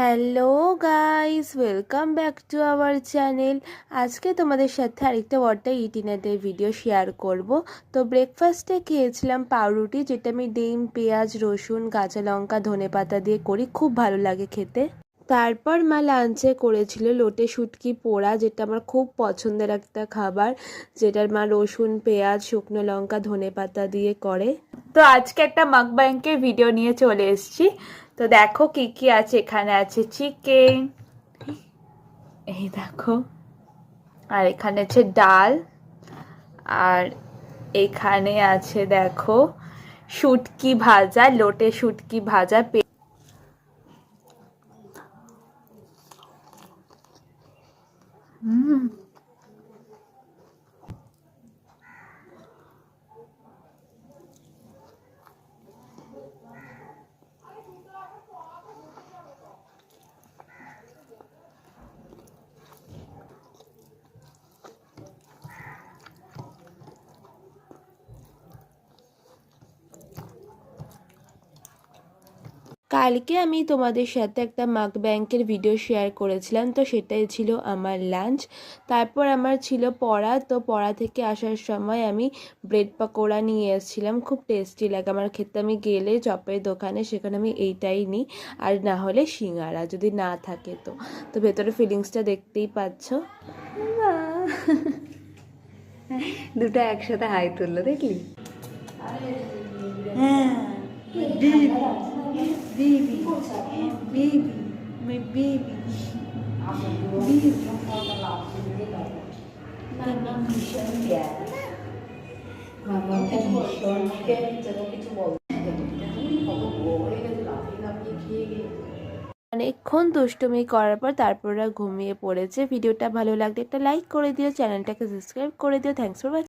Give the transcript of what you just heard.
Hello guys welcome back to our channel আজকে তোমাদের সাথে আরেকটা ওয়াটার ইটিনেটের ভিডিও শেয়ার করব। তো ব্রেকফাস্টে খেয়েছিলাম পাউরুটি, যেটা আমি ডিম, পেঁয়াজ, রসুন, কাঁচা লঙ্কা, ধনে পাতা দিয়ে করি। খুব ভালো লাগে খেতে। তারপর মা লাঞ্চে করেছিল লোটে শুটকি পোড়া, যেটা আমার খুব পছন্দের একটা খাবার, যেটার মা রসুন, পেঁয়াজ, শুকনো লঙ্কা, ধনে পাতা দিয়ে করে। তো আজকে একটা মাক ব্যাংকের ভিডিও নিয়ে চলে এসেছি। তো দেখো কি কি আছে, এখানে আছে চিকেন এই দেখো, আর এখানে আছে ডাল, আর এখানে আছে দেখো শুটকি ভাজা, লোটে শুটকি ভাজা হুম। কালকে আমি তোমাদের সাথে একটা মাক ব্যাংকের ভিডিও শেয়ার করেছিলাম তো সেটাই ছিল আমার লাঞ্চ তারপর আমার ছিল পড়া তো পড়া থেকে আসার সময় আমি ব্রেড পাকোড়া নিয়ে এসেছিলাম। খুব টেস্টি লাগে। আমার খেতে আমি গেলে চপের দোকানে সেখানে আমি এইটাই নিই। আর না হলে সিঙ্গারা যদি না থাকে তো। তো ভেতরে ফিলিংসটা দেখতেই পাচ্ছ। দুটো একসাথে হাই তুললো দেখলি? অনেকক্ষণ দুষ্টুমি করার পর তারপর ঘুমিয়ে পড়েছে। ভিডিওটা ভালো লাগলে একটা লাইক করে দিও চ্যানেলটাকে সাবস্ক্রাইব করে দিও। Thanks for